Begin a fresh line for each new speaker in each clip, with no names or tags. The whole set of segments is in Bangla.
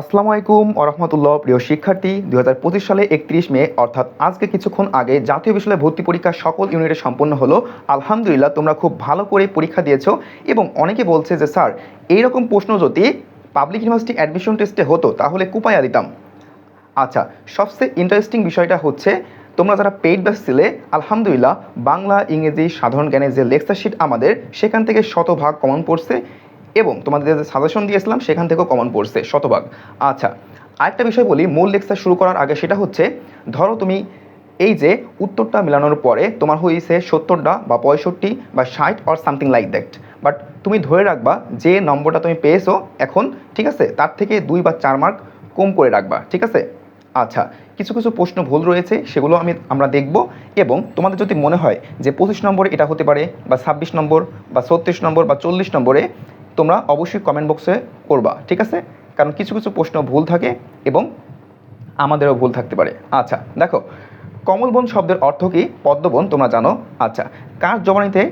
আসসালামু আলাইকুম আরহামতুল্লাহ প্রিয় শিক্ষার্থী দু হাজার পঁচিশ সালে একত্রিশ মে, অর্থাৎ আজকে কিছুক্ষণ আগে জাতীয় বিশ্ববিদ্যালয় ভর্তি পরীক্ষা সকল ইউনিটে সম্পন্ন হলো। আলহামদুলিল্লাহ, তোমরা খুব ভালো করে পরীক্ষা দিয়েছ এবং অনেকে বলছে যে, স্যার, এইরকম প্রশ্ন যদি পাবলিক ইউনিভার্সিটি অ্যাডমিশন টেস্টে হতো, তাহলে কুপায়া দিতাম। আচ্ছা সবচেয়ে ইন্টারেস্টিং বিষয়টা হচ্ছে, তোমরা যারা পেইড ব্যাচ ছিলে, আলহামদুলিল্লাহ, বাংলা, ইংরেজি, সাধারণ জ্ঞানের যে লেকচার শিট আমাদের, সেখান থেকে শতভাগ কমন পড়ছে। এবং তোমাদের যে সাজেশন দিয়েছিলাম, সেখান থেকেও কমন পড়ছে, শতভাগ। আচ্ছা আরেকটা বিষয় বলি, মূল লেকচার শুরু করার আগে সেটা হচ্ছে, ধরো তুমি এই যে উত্তরটা মেলানোর পরে তোমার হয়েছে সত্তরটা বা পঁয়ষট্টি বা ষাট or something like that but তুমি ধরে রাখবা, যে নম্বরটা তুমি পেয়েছ এখন, ঠিক আছে, তার থেকে দুই বা চার মার্ক কম করে রাখবা, ঠিক আছে? আচ্ছা কিছু কিছু প্রশ্ন ভুল রয়েছে, সেগুলো আমি, আমরা দেখব এবং তোমাদের যদি মনে হয় যে পঁচিশ নম্বরে এটা হতে পারে বা ছাব্বিশ নম্বর বা ছত্রিশ নম্বর বা চল্লিশ নম্বরে তোমরা অবশ্যই কমেন্ট বক্সে করবা, ঠিক আছে? কারণ কিছু কিছু প্রশ্ন ভুল থাকে এবং আমাদেরও ভুল থাকতে পারে। আচ্ছা দেখো কমলবন শব্দের অর্থ কি? পদ্মবন তোমরা জানো। আচ্ছা কার জবানিতে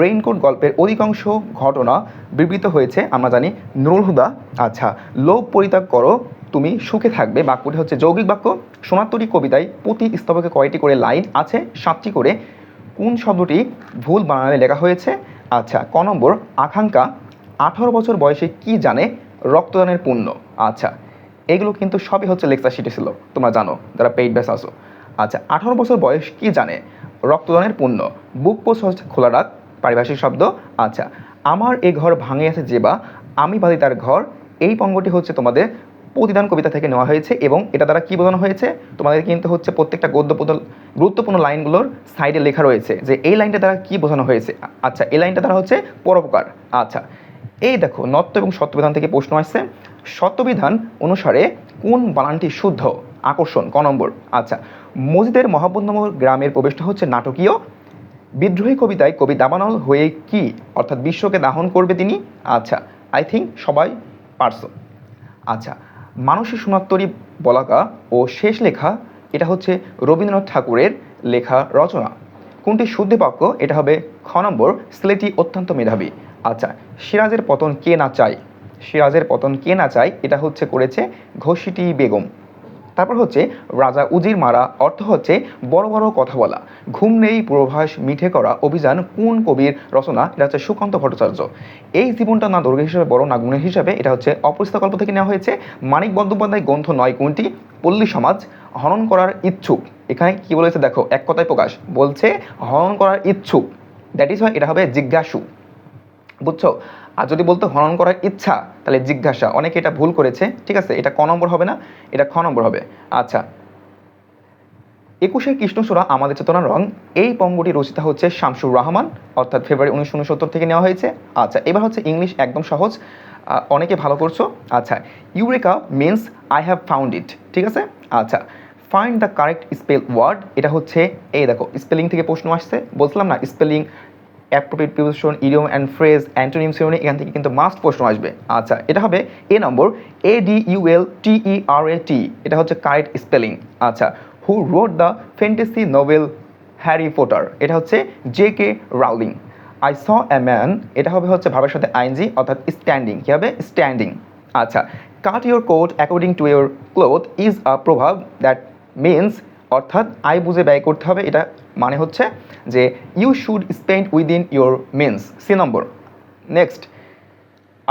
রেইনকোট গল্পের অধিকাংশ ঘটনা বিবৃত হয়েছে? আমরা জানি নুরুল হুদা। আচ্ছা লোভ পরিত্যাগ করো, তুমি সুখে থাকবে। বাক্যটি হচ্ছে যৌগিক বাক্য। সোনাতরী কবিতায় প্রতি স্তবকে কয়টি করে লাইন আছে? সাতটি করে। কোন শব্দটি ভুল বানানে লেখা হয়েছে? আচ্ছা ক নম্বর, আকাঙ্ক্ষা আঠারো বছর বয়সে কি জানে রক্তদানের পুণ্য? আচ্ছা এগুলো কিন্তু সবই হচ্ছে লেকচার শিটে ছিল, তোমরা জানো, যারা পেইড ব্যাস আসো আচ্ছা আঠারো বছর বয়স কি জানে রক্তদানের পুণ্য? বুক পোস্ট হচ্ছে খোলা রাখ পারিভাষিক শব্দ। আচ্ছা আমার এ ঘর ভাঙে আছে যে বা আমি বাদি তার ঘর। এই পঙ্গটি হচ্ছে তোমাদের প্রতিদান কবিতা থেকে নেওয়া হয়েছে এবং এটা দ্বারা কী বোঝানো হয়েছে? তোমাদের কিন্তু হচ্ছে প্রত্যেকটা গদ্যপদ গুরুত্বপূর্ণ লাইনগুলোর সাইডে লেখা রয়েছে যে এই লাইনটা দ্বারা কী বোঝানো হয়েছে? আচ্ছা এই লাইনটা দ্বারা হচ্ছে পরোপকার। আচ্ছা এই দেখো, নত্ব এবং সত্যবিধান থেকে প্রশ্ন আসছে। সত্যবিধান অনুসারে কোন বানানটি শুদ্ধ? আকর্ষণ, ক নম্বর। আচ্ছা মজিদের মহাব্বতনগর গ্রামের প্রবেশটা হচ্ছে নাটকীয়। বিদ্রোহী কবিতায় কবি দাবানল হয়ে কি, অর্থাৎ বিশ্বকে দাহন করবে তিনি? আচ্ছা আই থিঙ্ক সবাই পারছ। আচ্ছা মানুষের সোনাত্তরী বলাকা ও শেষ লেখা, এটা হচ্ছে রবীন্দ্রনাথ ঠাকুরের লেখা রচনা। কোনটি শুদ্ধ বাক্য এটা হবে খ নম্বর, স্লেটি অত্যন্ত মেধাবী। আচ্ছা সিরাজের পতন কে না চায়? সিরাজের পতন কে না চায়? এটা হচ্ছে করেছে ঘষিটি বেগম। তারপর হচ্ছে রাজা উজির মারা, অর্থ হচ্ছে বড় বড় কথা বলা। ঘুম নেই পূর্বাভাস মিঠে করা অভিযান কোন কবির রচনা? এটা হচ্ছে সুকান্ত ভট্টাচার্য। এই জীবনটা না দৈর্ঘ্য হিসেবে বড় না গুণের হিসাবে, এটা হচ্ছে অপরিচিত গল্প থেকে নেওয়া হয়েছে। মানিক বন্দ্যোপাধ্যায় গ্রন্থ নয় কোনটি? পল্লী সমাজ, হনন করার ইচ্ছুক। এখানে কি বলেছে দেখো, এক কথায় প্রকাশ। বলছে, হনন করার ইচ্ছুক। দ্যাট ইজ হয় এটা হবে জিজ্ঞাসু। বুঝছ? আর যদি বলতো হনন করার ইচ্ছা, তাহলে জিজ্ঞাসা। অনেকে এটা ভুল করেছে, ঠিক আছে? এটা ক নম্বর হবে না, এটা খ নম্বর হবে। আচ্ছা। একুশে কৃষ্ণচূড়া আমাদের চেতনার রং, এই পঙ্গটি রচিতা হচ্ছে শামসুর রহমান, অর্থাৎ ফেব্রুয়ারি উনিশশো উনসত্তর থেকে নেওয়া হয়েছে। আচ্ছা এবার হচ্ছে ইংলিশ একদম সহজ। অনেকে ভালো করছ? আচ্ছা eureka means I have found it ঠিক আছে? আচ্ছা find the correct spell word এটা হচ্ছে, এই দেখো স্পেলিং থেকে প্রশ্ন আসছে, বলছিলাম না spelling appropriate preposition idiom and phrase antonym synonym এখান থেকে কিন্তু মাস্ট প্রশ্ন আসবে। আচ্ছা এটা হবে এ নম্বর এ ডি ইউএল টি ই আর এ টি এটা হচ্ছে কারেক্ট স্পেলিং। আচ্ছা who wrote the fantasy novel Harry Potter এটা হচ্ছে J K Rowling I saw a man এটা হবে হচ্ছে ভাবের সাথে আইনজি অর্থাৎ স্ট্যান্ডিং কী হবে? স্ট্যান্ডিং আচ্ছা cut your coat according to your cloth is a proverb that means অর্থাৎ আয় বুঝে ব্যয় করতে হবে, এটা মানে হচ্ছে যে you should spend within your means C number. Next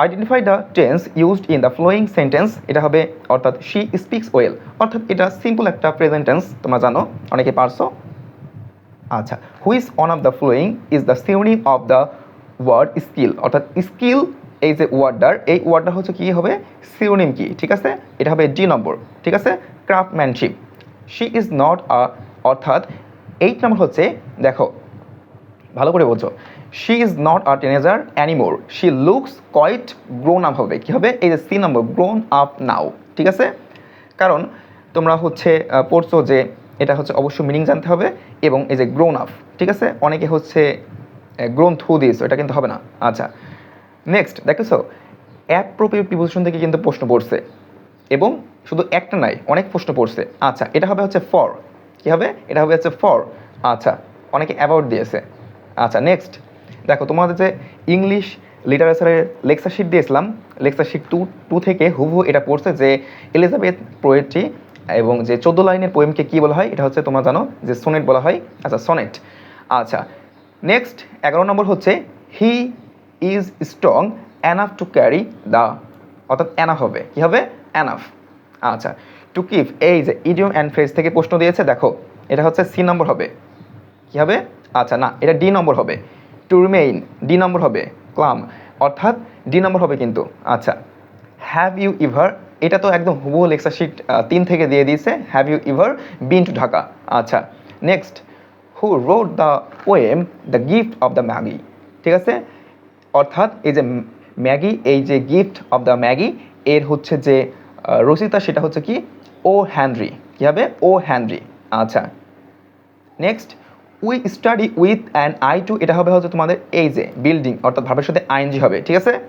identify the tense used in the following sentence এটা হবে অর্থাৎ শি স্পিক্স ওয়েল অর্থাৎ এটা সিম্পল একটা প্রেজেন্ট টেন্স তোমরা জানো, অনেকে পারছ। আচ্ছা which one of the following is the সিউনিং of the word skill অর্থাৎ স্কিল এই যে ওয়ার্ডার এই ওয়ার্ডটা হচ্ছে কী হবে? সিউনিম কি? ঠিক আছে? এটা হবে ডি নম্বর, ঠিক আছে? Craftsmanship she is not a অর্থাৎ এইট নম্বর হচ্ছে, দেখো, ভালো করে বলছো she is not a teenager anymore she looks quite grown up হবে। কী হবে? এই যে সি নম্বর গ্রোন আপ নাও ঠিক আছে? কারণ তোমরা হচ্ছে পড়ছো যে এটা হচ্ছে অবশ্যই মিনিং জানতে হবে এবং এই যে গ্রোন আপ ঠিক আছে? অনেকে হচ্ছে গ্রোন থ্রু দিস এটা কিন্তু হবে না। আচ্ছা নেক্সট দেখেছ? অ্যাপ্রোপ্রিয়েট প্রিপোজিশন থেকে কিন্তু প্রশ্ন পড়ছে। এবং শুধু একটা নাই, অনেক প্রশ্ন পড়ছে। আচ্ছা এটা হবে হচ্ছে ফর কী হবে? এটা হবে হচ্ছে ফর আচ্ছা অনেকে অ্যাবাউট দিয়েছে। আচ্ছা নেক্সট দেখো, তোমাদের যে ইংলিশ লিটারেচারের লেকচার শিট দিয়েছিলাম লেকচার শিট টু টু থেকে হুবহু এটা পড়ছে যে এলিজাবেথ পোয়েট্রি এবং যে চোদ্দ লাইনের পোয়েমকে কী বলা হয়, এটা হচ্ছে তোমরা জানো যে সোনেট বলা হয়। আচ্ছা সোনেট আচ্ছা নেক্সট এগারো নম্বর হচ্ছে he is strong enough to carry the অর্থাৎ অ্যানাফ হবে। কী হবে? অ্যানাফ আচ্ছা টু কিপ এই যে ইডিয়ম অ্যান্ড ফ্রেজ থেকে প্রশ্ন দিয়েছে, দেখো, এটা হচ্ছে সি নম্বর হবে। কী হবে? আচ্ছা না, এটা ডি নম্বর হবে। টু রিমেইন ডি নম্বর হবে। ক্লাম অর্থাৎ ডি নম্বর হবে কিন্তু। আচ্ছা হ্যাভ ইউ ইভার এটা তো একদম হুবহু লেকচার শিট তিন থেকে দিয়ে দিয়েছে have you ever been to Dhaka? আচ্ছা next who wrote the poem the gift of the Magi ঠিক আছে? অর্থাৎ এই যে ম্যাগি, এই যে গিফট অফ দ্য ম্যাগি এর হচ্ছে যে রচিতা সেটা হচ্ছে কি? ও হ্যানরি। কী হবে? O Henry. আচ্ছা। Next we study with and I to এটা হবে হচ্ছে তোমাদের এই যে বিল্ডিং অর্থাৎ ভাবের সাথে আইনজি হবে, ঠিক আছে?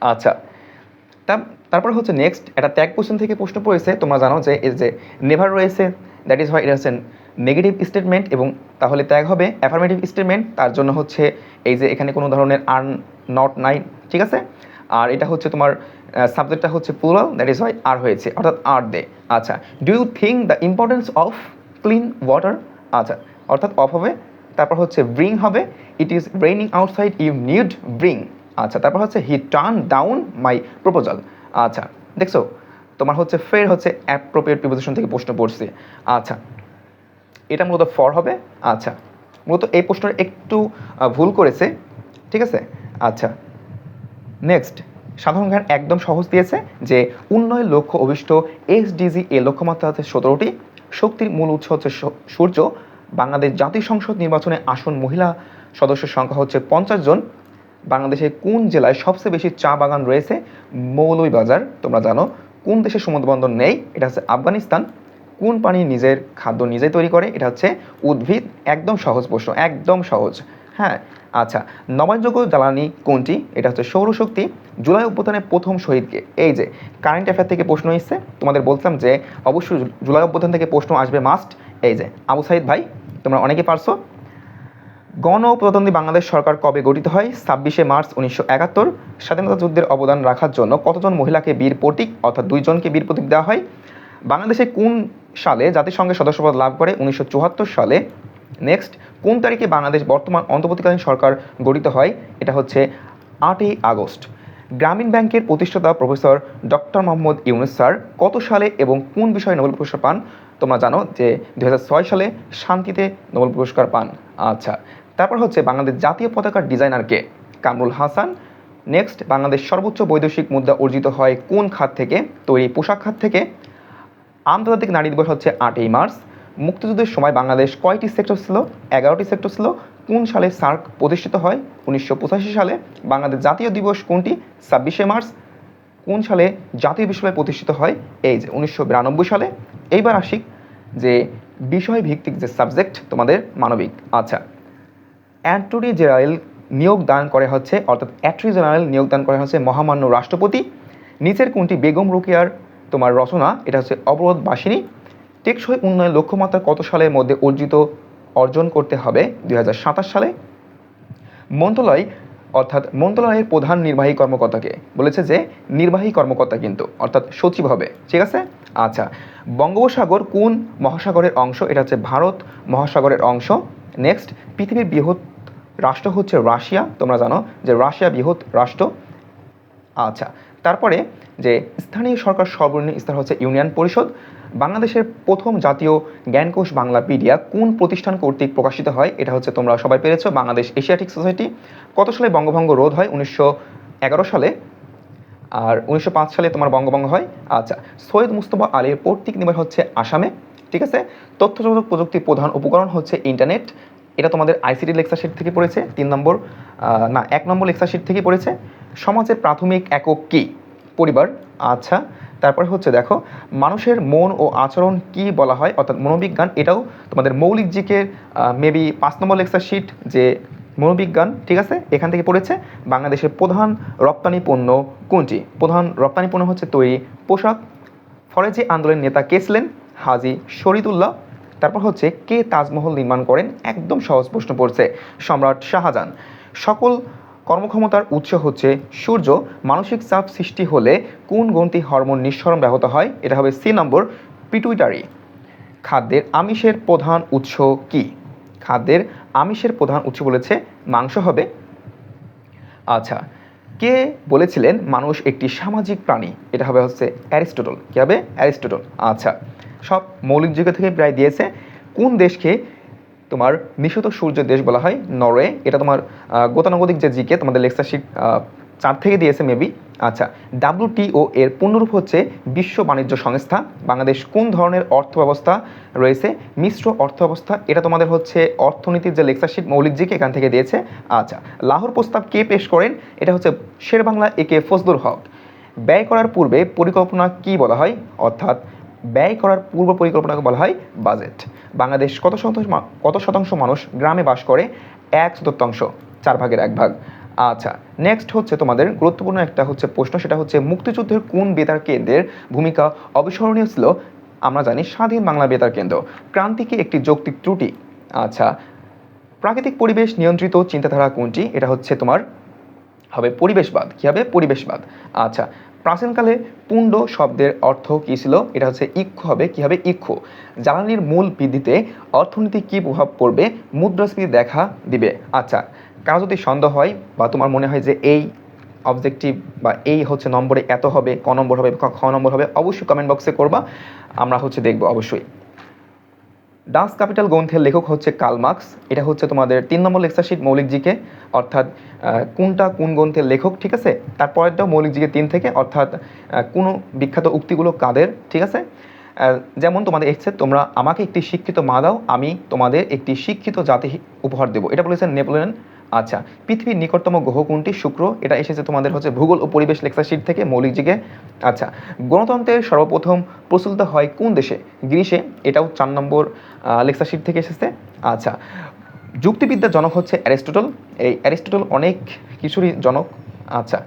আচ্ছা। তার- তারপর হচ্ছে নেক্সট একটা ত্যাগ কোশ্চেন থেকে প্রশ্ন পড়েছে, তোমরা জানো যে, এই যে নেভার রয়েছে দ্যাট ইজ হয় এটা হচ্ছে নেগেটিভ স্টেটমেন্ট এবং তাহলে ত্যাগ হবে অ্যাফার্মেটিভ স্টেটমেন্ট তার জন্য হচ্ছে এই যে, এখানে কোনো ধরনের আর নট নাই, ঠিক আছে? আর এটা হচ্ছে তোমার সাবজেক্টটা হচ্ছে প্লুরাল দ্যাট ইজ হয় আর হয়েছে, অর্থাৎ আর দে। আচ্ছা do you think the importance of clean water আচ্ছা অর্থাৎ অফ হবে, তারপর হচ্ছে ব্রিং হবে it is raining outside you need bring আচ্ছা তারপর হচ্ছে he turn down my proposal আচ্ছা দেখছ, তোমার হচ্ছে ফের হচ্ছে অ্যাপ্রোপ্রিয়েট প্রিপোজিশন থেকে প্রশ্ন পড়ছে। আচ্ছা এটা মূলত ফর হবে। আচ্ছা মূলত এই প্রশ্নটা একটু ভুল করেছে। ঠিক আছে? আচ্ছা নেক্সট সাধারণ জ্ঞান একদম সহজ দিয়েছে যে উন্নয়ন লক্ষ্য অভিষ্ট এসডিজি এ লক্ষ্যমাত্রা হচ্ছে সতেরোটি। শক্তির মূল উৎস হচ্ছে সূর্য। বাংলাদেশ জাতীয় সংসদ নির্বাচনে আসন মহিলা সদস্যের সংখ্যা হচ্ছে পঞ্চাশ জন। বাংলাদেশের কোন জেলায় সবচেয়ে বেশি চা বাগান রয়েছে? মৌলভীবাজার তোমরা জানো। কোন দেশের সমুদ্রবন্দর নেই? এটা হচ্ছে আফগানিস্তান। কোন প্রাণী নিজের খাদ্য নিজেই তৈরি করে? এটা হচ্ছে উদ্ভিদ। একদম সহজ প্রশ্ন, একদম সহজ। হ্যাঁ আচ্ছা নবায়নযোগ্য জ্বালানি কোনটি? এটা হচ্ছে সৌরশক্তি। জুলাই অভ্যুত্থানের প্রথম শহীদকে। এই যে কারেন্ট অ্যাফেয়ার থেকে প্রশ্ন এসছে। তোমাদের বলতাম যে, অবশ্যই জুলাই অভ্যুত্থান থেকে প্রশ্ন আসবে মাস্ট এই যে, আবু সাইদ ভাই, তোমরা অনেকে পারছ। গণ ও প্রজাতন্ত্রী বাংলাদেশ সরকার কবে গঠিত হয়? ছাব্বিশে মার্চ উনিশশো একাত্তর। স্বাধীনতা যুদ্ধের অবদান রাখার জন্য কতজন মহিলাকে বীর প্রতীক অর্থাৎ দুইজনকে বীর প্রতীক দেওয়া হয়? বাংলাদেশে কোন সালে জাতিসংঘের সদস্যপদ লাভ করে? উনিশশো চুয়াত্তর সালে। নেক্সট কোন তারিখে বাংলাদেশ বর্তমান অন্তর্বর্তীকালীন সরকার গঠিত হয়? এটা হচ্ছে আটই আগস্ট। গ্রামীণ ব্যাংকের প্রতিষ্ঠাতা professor doctor Mohammad Yunus sir, কত সালে এবং কোন বিষয়ে নোবেল পুরস্কার পান? তোমরা জানো যে দু হাজার ছয় সালে শান্তিতে নোবেল পুরস্কার পান। আচ্ছা তারপর হচ্ছে বাংলাদেশ জাতীয় পতাকার ডিজাইনারকে কামরুল হাসান। নেক্সট, বাংলাদেশ সর্বোচ্চ বৈদেশিক মুদ্রা অর্জিত হয় কোন খাত থেকে? তৈরি পোশাক খাত থেকে। আন্তর্জাতিক নারী দিবস হচ্ছে আটই মার্চ। মুক্তিযুদ্ধের সময় বাংলাদেশ কয়টি সেক্টর ছিল? এগারোটি সেক্টর ছিল। কোন সালে সার্ক প্রতিষ্ঠিত হয়? উনিশশো পঁচাশি সালে বাংলাদেশ জাতীয় দিবস কোনটি? ছাব্বিশে মার্চ। কোন সালে জাতীয় বিশ্ববিদ্যালয় প্রতিষ্ঠিত হয়? এই যে, উনিশশো বিরানব্বই সালে। এইবার আসি যে বিষয় ভিত্তিক যে সাবজেক্ট তোমাদের মানবিক। আচ্ছা অ্যান্টনি জেনারেল নিয়োগ দান করে হচ্ছে, অর্থাৎ অ্যাটর্নি জেনারেল নিয়োগ দান করে হচ্ছে মহামান্য রাষ্ট্রপতি। নিচের কোনটি? বেগম রোকেয়ার তোমার রচনা, এটা হচ্ছে অবরোধ বাসিনী টেকসই উন্নয়ন লক্ষ্যমাত্রা কত সালের মধ্যে অর্জিত অর্জন করতে হবে? দুই হাজার সাতাশ সালে। মন্ত্রণালয়, অর্থাৎ মন্ত্রণালয়ের প্রধান নির্বাহী কর্মকর্তাকে বলেছে যে, নির্বাহী কর্মকর্তা কিন্তু, অর্থাৎ সচিব হবে। ঠিক আছে? আচ্ছা বঙ্গোপসাগর কোন মহাসাগরের অংশ? এটা হচ্ছে ভারত মহাসাগরের অংশ। নেক্সট, পৃথিবীর বৃহৎ রাষ্ট্র হচ্ছে রাশিয়া। তোমরা জানো যে রাশিয়া বৃহৎ রাষ্ট্র। আচ্ছা তারপরে যে স্থানীয় সরকার সর্বনিম্ন স্তর হচ্ছে ইউনিয়ন পরিষদ। বাংলাদেশের প্রথম জাতীয় জ্ঞানকোষ বাংলা পিডিয়া কোন প্রতিষ্ঠান কর্তৃক প্রকাশিত হয়, এটা হচ্ছে তোমরা সবাই পেরেছ, বাংলাদেশ এশিয়াটিক সোসাইটি। কত সালে বঙ্গভঙ্গ রোধ হয়? উনিশশো এগারো সালে। আর উনিশশো পাঁচ সালে তোমার বঙ্গভঙ্গ হয়? আচ্ছা সৈয়দ মুস্তফা আলীর পৈতৃক নিবাস হচ্ছে আসামে, ঠিক আছে? তথ্য যোগাযোগ প্রযুক্তির প্রধান উপকরণ হচ্ছে ইন্টারনেট। এটা তোমাদের আইসিটি লেকচার শিট থেকে পড়েছে, তিন নম্বর না, এক নম্বর লেকচার শিট থেকে পড়েছে। সমাজের প্রাথমিক একক কি? পরিবার। আচ্ছা তারপরে হচ্ছে দেখো, মানুষের মন ও আচরণ কি বলা হয়? অর্থাৎ মনোবিজ্ঞান, এটাও তোমাদের মৌলিক জিকের মেবি পাঁচ নম্বর লেকচার শিট যে মনোবিজ্ঞান, ঠিক আছে? এখান থেকে পড়েছে, বাংলাদেশের প্রধান রপ্তানি পণ্য কোনটি? প্রধান রপ্তানি পণ্য হচ্ছে তৈরি পোশাক। ফরেজি আন্দোলনের নেতা কে ছিলেন? হাজি শরীদুল্লাহ। তারপর হচ্ছে কে তাজমহল নির্মাণ করেন? একদম সহজ প্রশ্ন পড়ছে, সম্রাট শাহজাহান। সকল কর্মক্ষমতার উৎস হচ্ছে সূর্য। মানসিক চাপ সৃষ্টি হলে কোন গ্রন্থি হরমোন নিঃসরণ ব্যাহত হয়? এটা হবে সি নম্বর পিটুইটারি। খাদ্যের আমিষের প্রধান উৎস কি? খাদ্যের আমিষের প্রধান উৎস বলেছে মাংস হবে। আচ্ছা কে বলেছিলেন মানুষ একটি সামাজিক প্রাণী? এটা হবে হচ্ছে অ্যারিস্টোটল। কী হবে? অ্যারিস্টোটল। আচ্ছা সব মৌলিক যুগ থেকে প্রায় দিয়েছে। কোন দেশকে তোমার নিষিত সূর্যের দেশ বলা হয়, নরওয়ে। এটা তোমার গতানুগতিক যে জিকে, তোমাদের লেকচারশিট চার থেকে দিয়েছে মেবি আচ্ছা ডাব্লিউটিও এর পূর্ণরূপ হচ্ছে বিশ্ব বাণিজ্য সংস্থা। বাংলাদেশ কোন ধরনের অর্থ ব্যবস্থা রয়েছে? মিশ্র অর্থ ব্যবস্থা এটা তোমাদের হচ্ছে অর্থনীতির যে লেকচারশিট মৌলিক জিকে এখান থেকে দিয়েছে। আচ্ছা লাহোর প্রস্তাব কে পেশ করেন? এটা হচ্ছে শেরবাংলা একে ফজলুল হক। ব্যয় করার পূর্বে পরিকল্পনা কি বলা হয়? অর্থাৎ ব্যয় করার পূর্ব পরিকল্পনাকে বলা হয় বাজেট। বাংলাদেশ কত শতাংশ কত শতাংশ মানুষ গ্রামে বাস করে? এক চতুর্থাংশ, চার ভাগের এক ভাগ। আচ্ছা নেক্সট হচ্ছে তোমাদের গুরুত্বপূর্ণ একটা হচ্ছে প্রশ্ন, সেটা হচ্ছে মুক্তিযুদ্ধের কোন বেতার কেন্দ্রের ভূমিকা অবিস্মরণীয় ছিল? আমরা জানি স্বাধীন বাংলা বেতার কেন্দ্র। ক্রান্তি কি একটি যৌক্তিক ত্রুটি। আচ্ছা প্রাকৃতিক পরিবেশ নিয়ন্ত্রিত চিন্তাধারা কোনটি? এটা হচ্ছে তোমার হবে পরিবেশবাদ। কী হবে? পরিবেশবাদ। আচ্ছা প্রাচীনকালে পুণ্ড শব্দের অর্থ কী ছিল? এটা হচ্ছে ইক্ষু হবে। কী হবে? ইক্ষু। জ্বালানির মূল বৃদ্ধিতে অর্থনীতি কী প্রভাব পড়বে? মুদ্রাস্ফীতি দেখা দিবে। আচ্ছা কারও যদি সন্দেহ হয় বা তোমার মনে হয় যে এই অবজেক্টিভ বা এই হচ্ছে নম্বরে এত হবে, ক নম্বর হবে খ নম্বর হবে, অবশ্যই কমেন্ট বক্সে করবা। আমরা হচ্ছে দেখব অবশ্যই। ডান্স ক্যাপিটাল গ্রন্থের লেখক হচ্ছে কালমার্কস এটা হচ্ছে তোমাদের তিন নম্বর লেকচারশিট মৌলিক জিকে। অর্থাৎ কোনটা কোন গ্রন্থের লেখক, ঠিক আছে? তারপরেরটাও মৌলিক জিকে তিন থেকে। অর্থাৎ কোনো বিখ্যাত উক্তিগুলো কাদের, ঠিক আছে? যেমন তোমাদের এসছে তোমরা আমাকে একটি শিক্ষিত মা দাও, আমি তোমাদের একটি শিক্ষিত জাতি উপহার দেবো। এটা বলেছেন নেপোলিয়ন আচ্ছা পৃথিবীর নিকটতম গ্রহ কোনটি? শুক্র, এটা এসেছে তোমাদের হচ্ছে ভূগোল ও পরিবেশ লেকচারশিট থেকে মৌলিক জিগে আচ্ছা গণতন্ত্রের সর্বপ্রথম প্রচলিত হয় কোন দেশে? গ্রিসে, এটাও চার নম্বর লেকচারশিট থেকে এসেছে। আচ্ছা যুক্তিবিদ্যার জনক হচ্ছে অ্যারিস্টোটল। এই অ্যারিস্টটল অনেক কিছুরই জনক। আচ্ছা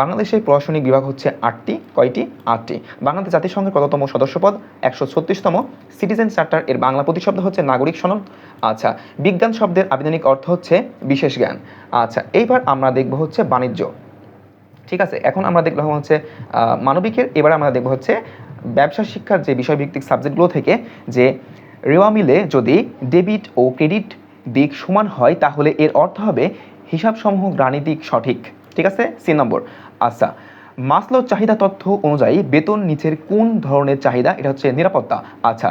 বাংলাদেশের প্রশাসনিক বিভাগ হচ্ছে আটটি, কয়টি? আটটি। বাংলাদেশ জাতিসংঘের কততম সদস্যপদ? একশো ছত্রিশতম। সিটিজেন চার্টার এর বাংলা প্রতিশব্দ হচ্ছে নাগরিক সনদ। আচ্ছা বিজ্ঞান শব্দের আবেদনিক অর্থ হচ্ছে বিশেষ জ্ঞান। আচ্ছা এইবার আমরা দেখব হচ্ছে বাণিজ্য। ঠিক আছে, এখন আমরা দেখলাম হচ্ছে মানবিকের, এবার আমরা দেখব হচ্ছে ব্যবসা শিক্ষার যে বিষয়ভিত্তিক সাবজেক্টগুলো থেকে যে রেওয়া মিলে যদি ডেবিট ও ক্রেডিট দিক সমান হয়, তাহলে এর অর্থ হবে হিসাবসমূহ গাণিতিক সঠিক। ঠিক আছে? C number. আচ্ছা মাসলো চাহিদা তথ্য অনুযায়ী বেতন নিচের কোন ধরনের চাহিদা? এটা হচ্ছে নিরাপত্তা। আচ্ছা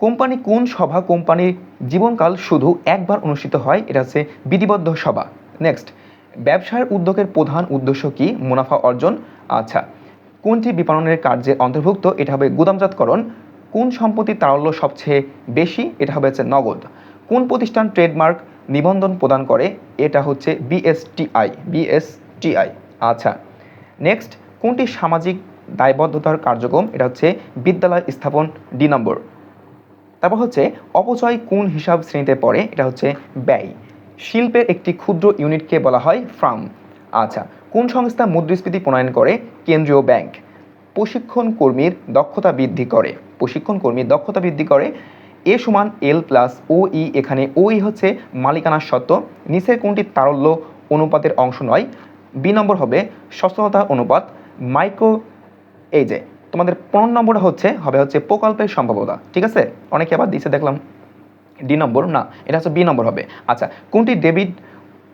কোম্পানি কোন সভা কোম্পানির জীবনকাল শুধু একবার অনুষ্ঠিত হয়? এটা হচ্ছে বিধিবদ্ধ সভা। নেক্সট ব্যবসার উদ্যোগের প্রধান উদ্দেশ্য কি? মুনাফা অর্জন। আচ্ছা কোনটি বিপণনের কার্যের অন্তর্ভুক্ত? এটা হবে গুদামজাতকরণ। কোন সম্পত্তির তারল্য সবচেয়ে বেশি? এটা হবে হচ্ছে নগদ। কোন প্রতিষ্ঠান ট্রেডমার্ক নিবন্ধন প্রদান করে, এটা হচ্ছে বিএসটিআই বিএসটিআই আচ্ছা নেক্সট কোনটি সামাজিক দায়বদ্ধতার কার্যক্রম? এটা হচ্ছে বিদ্যালয় স্থাপন ডি নম্বর তারপর হচ্ছে, অপচয় কোন হিসাব শ্রেণীতে পড়ে? এটা হচ্ছে ব্যয়। শিল্পের একটি ক্ষুদ্র ইউনিটকে বলা হয় ফার্ম। আচ্ছা কোন সংস্থা মুদ্রাস্ফীতি প্রণয়ন করে? কেন্দ্রীয় ব্যাংক। প্রশিক্ষণ কর্মীর দক্ষতা বৃদ্ধি করে। প্রশিক্ষণ কর্মীর দক্ষতা বৃদ্ধি করে। এ সমান এল প্লাস ও ই এখানে ও ই হচ্ছে মালিকানার সত্ত্ব নিচের কোনটি তারল্য অনুপাতের অংশ নয়। বি নম্বর হবে সচ্ছলতা অনুপাত। মাইক্রো, এই যে, তোমাদের পনেরো নম্বরটা হচ্ছে, হবে হচ্ছে প্রকল্পের সম্ভাব্যতা। ঠিক আছে? অনেকে আবার দিছে, দেখলাম। ডি নম্বর, না, এটা হচ্ছে বি নম্বর হবে। আচ্ছা কোনটি ডেবিট?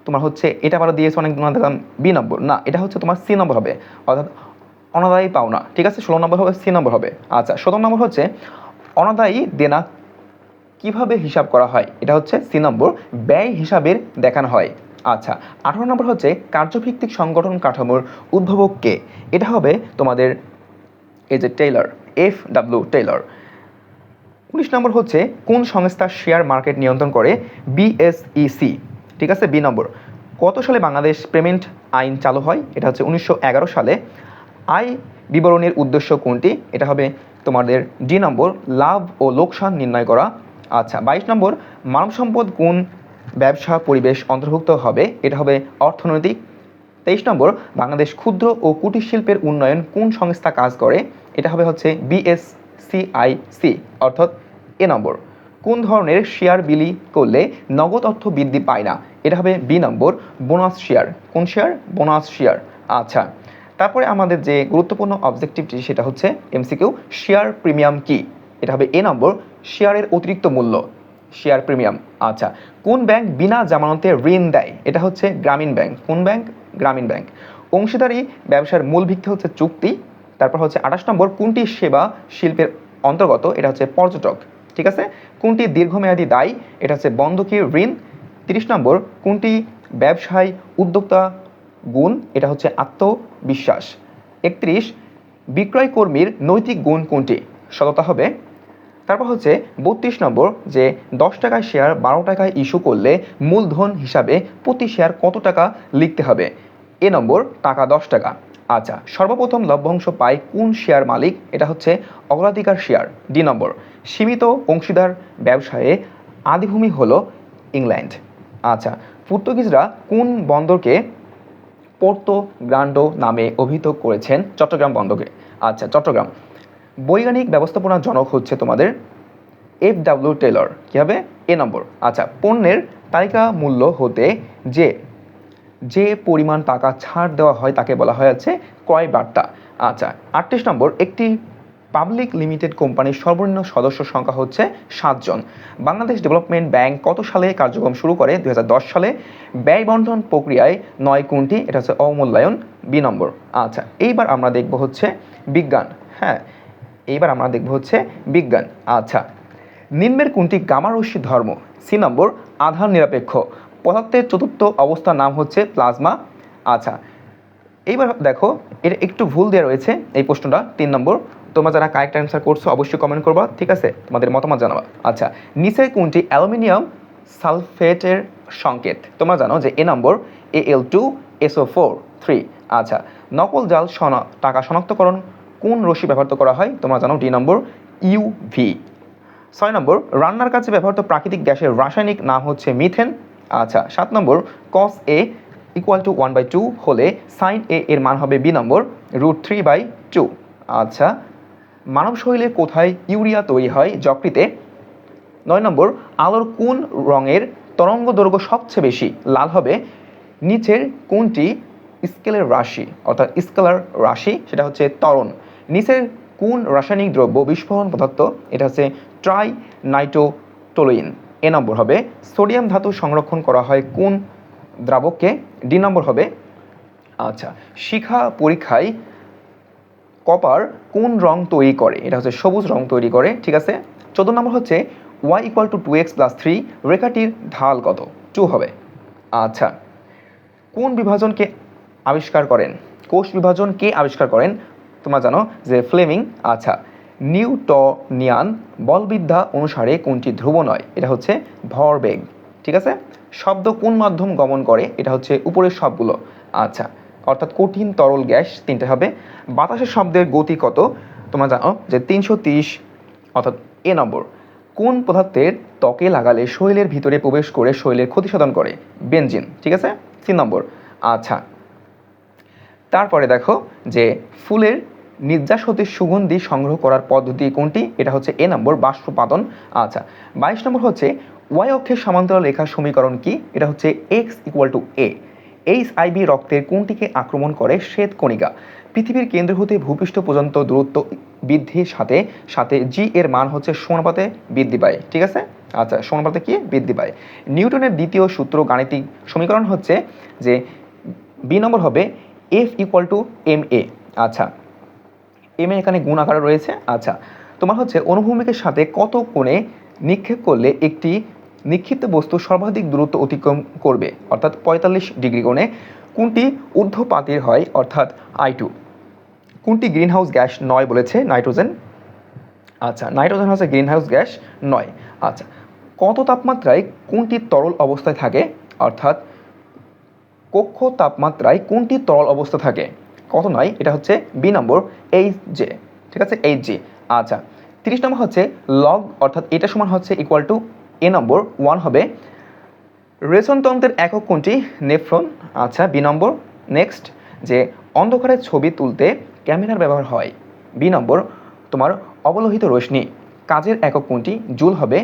তোমার হচ্ছে, এটা আবার দিয়েছে অনেক তোমার দেখলাম বি নম্বর। না, এটা হচ্ছে তোমার সি নম্বর হবে। অর্থাৎ অনাদায়ী পাওনা। ঠিক আছে? ষোলো নম্বর হবে, সি নম্বর হবে। আচ্ছা সতেরো নম্বর হচ্ছে অনাদায়ী দেনা কীভাবে হিসাব করা হয়? এটা হচ্ছে সি নম্বর। ব্যয় হিসাবের দেখানো হয়। আচ্ছা আঠারো নম্বর হচ্ছে কার্যভিত্তিক সংগঠন কাঠামোর উদ্ভাবক কে? এটা হবে তোমাদের এই যে টেইলর এফ ডাব্লিউ টেইলর। উনিশ নম্বর হচ্ছে কোন সংস্থা শেয়ার মার্কেট নিয়ন্ত্রণ করে? বিএসইসি ঠিক আছে, বি নম্বর। কত সালে বাংলাদেশ পেমেন্ট আইন চালু হয়? এটা হচ্ছে উনিশশো এগারো সালে। আয় বিবরণের উদ্দেশ্য কোনটি? এটা হবে তোমাদের ডি নম্বর। লাভ ও লোকসান নির্ণয় করা। আচ্ছা বাইশ নম্বর, মানব সম্পদ কোন ব্যবসা পরিবেশ অন্তর্ভুক্ত হবে, এটা হবে অর্থনৈতিক। তেইশ নম্বর, বাংলাদেশ ক্ষুদ্র ও কুটির শিল্পের উন্নয়ন কোন সংস্থা কাজ করে, এটা হবে হচ্ছে বিএসসিআইসি অর্থাৎ এ নম্বর। কোন ধরনের শেয়ার বিলি করলে নগদ অর্থ বৃদ্ধি পায় না, এটা হবে বি নম্বর, বোনাস শেয়ার। কোন শেয়ার? Bonus share. আচ্ছা তারপরে আমাদের যে গুরুত্বপূর্ণ অবজেক্টিভটি সেটা হচ্ছে এমসিকিউ শেয়ার প্রিমিয়াম কি? এটা হবে এ নম্বর শেয়ারের অতিরিক্ত মূল্য, শেয়ার প্রিমিয়াম। আচ্ছা কোন ব্যাংক বিনা জামানতে ঋণ দেয়? এটা হচ্ছে গ্রামীণ ব্যাংক। কোন ব্যাংক? গ্রামীণ ব্যাংক। অংশীদারি ব্যবসার মূল ভিত্তি হচ্ছে চুক্তি, তারপর হচ্ছে আঠাশ নম্বর কোনটি সেবা শিল্পের অন্তর্গত? এটা হচ্ছে পর্যটক, ঠিক আছে? কোনটি দীর্ঘমেয়াদী দায়? এটা হচ্ছে বন্ধকি ঋণ। তিরিশ নম্বর, কোনটি ব্যবসায় উদ্যোক্তা গুণ? এটা হচ্ছে আত্মবিশ্বাস। একত্রিশ বিক্রয় কর্মীর নৈতিক গুণ কোনটি? সততা হবে। তারপর হচ্ছে বত্রিশ নম্বর যে দশ টাকায় শেয়ার বারো টাকায় ইস্যু করলে মূলধন হিসাবে প্রতি শেয়ার কত টাকা লিখতে হবে? এ নম্বর, টাকা দশ টাকা। আচ্ছা সর্বপ্রথম লভ্যাংশ পায় কোন শেয়ার মালিক? এটা হচ্ছে অগ্রাধিকার শেয়ার ডি নম্বর, সীমিত অংশীদার ব্যবসায়ে আদিভূমি হলো ইংল্যান্ড। আচ্ছা পর্তুগিজরা কোন বন্দরকে পোর্তো গ্রান্ডো নামে অভিহিত করেছেন? চট্টগ্রাম বন্দরকে। আচ্ছা চট্টগ্রাম। বৈজ্ঞানিক ব্যবস্থাপনা জনক হচ্ছে তোমাদের এফ ডাব্লিউ টেলর কী হবে? এ নম্বর। আচ্ছা পণ্যের তালিকা মূল্য হতে যে যে পরিমাণ টাকা ছাড় দেওয়া হয় তাকে বলা হয় হচ্ছে ক্রয় বার্তা। আচ্ছা আটত্রিশ নম্বর, একটি পাবলিক লিমিটেড কোম্পানির সর্বনিম্ন সদস্য সংখ্যা হচ্ছে সাতজন বাংলাদেশ ডেভেলপমেন্ট ব্যাংক কত সালে কার্যক্রম শুরু করে? দু হাজার দশ সালে। ব্যয় বন্টন প্রক্রিয়ায় নয় কোনটি? এটা হচ্ছে অমূল্যায়ন বি নম্বর। আচ্ছা এইবার আমরা দেখব হচ্ছে বিজ্ঞান। হ্যাঁ এইবার আমরা দেখব হচ্ছে বিজ্ঞান। আচ্ছা নিম্নের কোনটি গামারশ্মি ধর্ম? সি নম্বর আধার নিরপেক্ষ। পদার্থের চতুর্থ অবস্থার নাম হচ্ছে প্লাজমা। আচ্ছা এইবার দেখো এটা একটু ভুল দেওয়া রয়েছে এই প্রশ্নটা। তিন নম্বর, তোমরা যারা কারেক্ট অ্যান্সার করছ, অবশ্যই কমেন্ট করবা, ঠিক আছে? তোমাদের মতামত জানাবা। আচ্ছা নিচের কোনটি অ্যালুমিনিয়াম সালফেটের সংকেত? তোমরা জানো যে A number, A L two, SO four, three. আচ্ছা নকল জাল টাকা শনাক্তকরণ কোন রশ্মি ব্যবহৃত করা হয়? তোমরা জানো ডি নম্বর ইউভি ছয় নম্বর রান্নার কাছে ব্যবহৃত প্রাকৃতিক গ্যাসের রাসায়নিক নাম হচ্ছে মিথেন। আচ্ছা সাত নম্বর cos A equal to one by two হলে সাইন এ এর মান হবে B number root three by two আচ্ছা মানব শরীরে কোথায় ইউরিয়া তৈরি হয়? যকৃতে। নয় নম্বর আলোর কোন রঙের তরঙ্গ দৈর্ঘ্য সবচেয়ে বেশি? লাল হবে। নিচের কোনটি স্কেলের রাশি? অর্থাৎ স্কেলার রাশি, সেটা হচ্ছে ত্বরণ। নিচের কোন রাসায়নিক দ্রব্য বিস্ফোরণ পদার্থ? এটা হচ্ছে ট্রাই নাইট্রোটোলিন এ নম্বর হবে সোডিয়াম ধাতু সংরক্ষণ করা হয় কোন দ্রাবককে? ডি নম্বর হবে আচ্ছা শিখা পরীক্ষায় কপার কোন রং তৈরি করে? এটা হচ্ছে সবুজ রং তৈরি করে, ঠিক আছে? চোদ্দ নম্বর হচ্ছে Y equal to two X plus three রেখাটির ঢাল কত? টু হবে। আচ্ছা কোন বিভাজনকে আবিষ্কার করেন? কোষ বিভাজন কে আবিষ্কার করেন? তোমরা জানো যে ফ্লেমিং আচ্ছা নিউটনিয়ান বলবিদ্যা অনুসারে কোনটি ধ্রুব নয়, এটা হচ্ছে ভরবেগ, ঠিক আছে? শব্দ কোন মাধ্যম গমন করে, এটা হচ্ছে উপরের সবগুলো আচ্ছা অর্থাৎ কঠিন তরল গ্যাস তিনটে হবে, বাতাসের শব্দের গতি কত, তোমরা জানো যে তিনশো তিরিশ, অর্থাৎ এ নম্বর, কোন পদার্থের ত্বকে লাগালে শরীরের ভিতরে প্রবেশ করে শরীরের ক্ষতি সাধন করে বেঞ্জিন ঠিক আছে? তিন নম্বর আচ্ছা তারপরে দেখো যে ফুলের নির্যাস হতে সুগন্ধি সংগ্রহ করার পদ্ধতি কোনটি? এটা হচ্ছে এ নম্বর বাষ্পপাতন আচ্ছা বাইশ নম্বর হচ্ছে, ওয়াই অক্ষের সমান্তরাল রেখার সমীকরণ কি? এটা হচ্ছে X equal to A. H IV রক্তের কোনটিকে আক্রমণ করে শ্বেত কণিকা? পৃথিবীর কেন্দ্র হতে ভূপৃষ্ঠ পর্যন্ত দূরত্ব বৃদ্ধির সাথে সাথে জি এর মান হচ্ছে সমানুপাতে বৃদ্ধি পায়। ঠিক আছে? আচ্ছা সমানুপাতে কি? বৃদ্ধি পায়। নিউটনের দ্বিতীয় সূত্র গাণিতিক সমীকরণ হচ্ছে যে বি নম্বর হবে F equal to M A. আচ্ছা এম এখানে গুণ আকারে রয়েছে। আচ্ছা তোমার হচ্ছে অনুভূমিকের সাথে কত কোণে নিক্ষেপ করলে একটি নিক্ষিপ্ত বস্তু সর্বাধিক দূরত্ব অতিক্রম করবে? অর্থাৎ পঁয়তাল্লিশ ডিগ্রি কোণে। কোনটি ঊর্ধ্বপাতির হয়? অর্থাৎ আই টু কোনটি গ্রিনহাউস গ্যাস নয় বলেছে? নাইট্রোজেন। আচ্ছা নাইট্রোজেন হচ্ছে গ্রিনহাউস গ্যাস নয়। আচ্ছা কত তাপমাত্রায় কোনটি তরল অবস্থায় থাকে? অর্থাৎ কক্ষ তাপমাত্রায় কোনটি তরল অবস্থা থাকে? কত নয়? এটা হচ্ছে বি নম্বর এইচ জে ঠিক আছে? এইচ জি আচ্ছা। তিরিশ নম্বর হচ্ছে লগ অর্থাৎ এটা সমান হচ্ছে equal to A number one হবে। রেশনতন্ত্রের একক কোনটি? নেফ্রন। আচ্ছা বি নম্বর নেক্সট যে অন্ধকারের ছবি তুলতে ক্যামেরার ব্যবহার হয়। বি নম্বর, তোমার অবলোহিত রশ্মি। কাজের একক কোনটি? জুল হবে।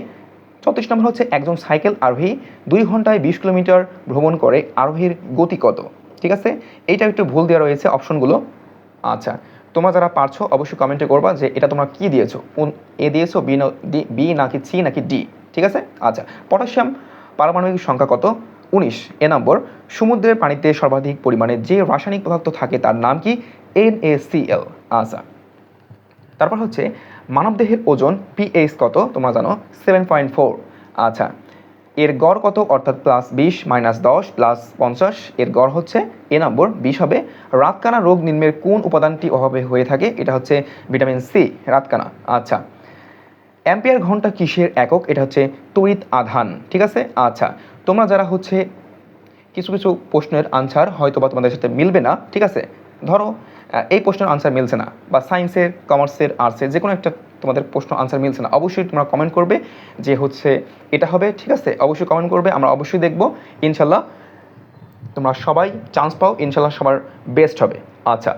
চৌত্রিশ নম্বর হচ্ছে একজন সাইকেল আরোহী। দুই ঘন্টায় বিশ কিলোমিটার ভ্রমণ করে আরোহীর গতি কত? ঠিক আছে? এইটা একটু ভুল দেওয়া রয়েছে অপশনগুলো। আচ্ছা তোমরা যারা পারছ অবশ্যই কমেন্টে করবা যে এটা তোমরা কি দিয়েছ? কোন এ দিয়েছ, বি না বি নাকি সি নাকি ডি? ঠিক আছে? আচ্ছা পটাশিয়াম পারমাণবিক সংখ্যা কত? উনিশ। এ নম্বর, সমুদ্রের পানিতে সর্বাধিক পরিমাণে যে রাসায়নিক পদার্থ থাকে তার নাম কি? এনএসিএল আচ্ছা তারপর হচ্ছে মানবদেহের ওজন পিএইচ কত? তোমরা জানো, সেভেন পয়েন্ট ফোর। আচ্ছা এর গড় কত? অর্থাৎ প্লাস বিশ মাইনাস দশ প্লাস পঞ্চাশ। এর গড় হচ্ছে এ নম্বর বিশ হবে। রাতকানা রোগ নির্মের কোন উপাদানটি অভাবে হয়ে থাকে? এটা হচ্ছে ভিটামিন সি রাতকানা। আচ্ছা। অ্যাম্পিয়ার ঘণ্টা কিসের একক? এটা হচ্ছে তড়িৎ আধান। ঠিক আছে? আচ্ছা। তোমরা যারা হচ্ছে কিছু কিছু প্রশ্নের আনসার হয়তো বা তোমাদের সাথে মিলবে না, ঠিক আছে? ধরো এই প্রশ্নের আনসার মিলছে না, বা সায়েন্সের কমার্সের আর্টসের যে কোনো একটা তোমাদের প্রশ্ন আনসার মিলছে না। অবশ্যই তোমরা কমেন্ট করবে যে হচ্ছে এটা হবে, ঠিক আছে? অবশ্যই কমেন্ট করবে, আমরা অবশ্যই দেখব। ইনশাল্লাহ তোমরা সবাই চান্স পাও, ইনশাল্লাহ সবার বেস্ট হবে। আচ্ছা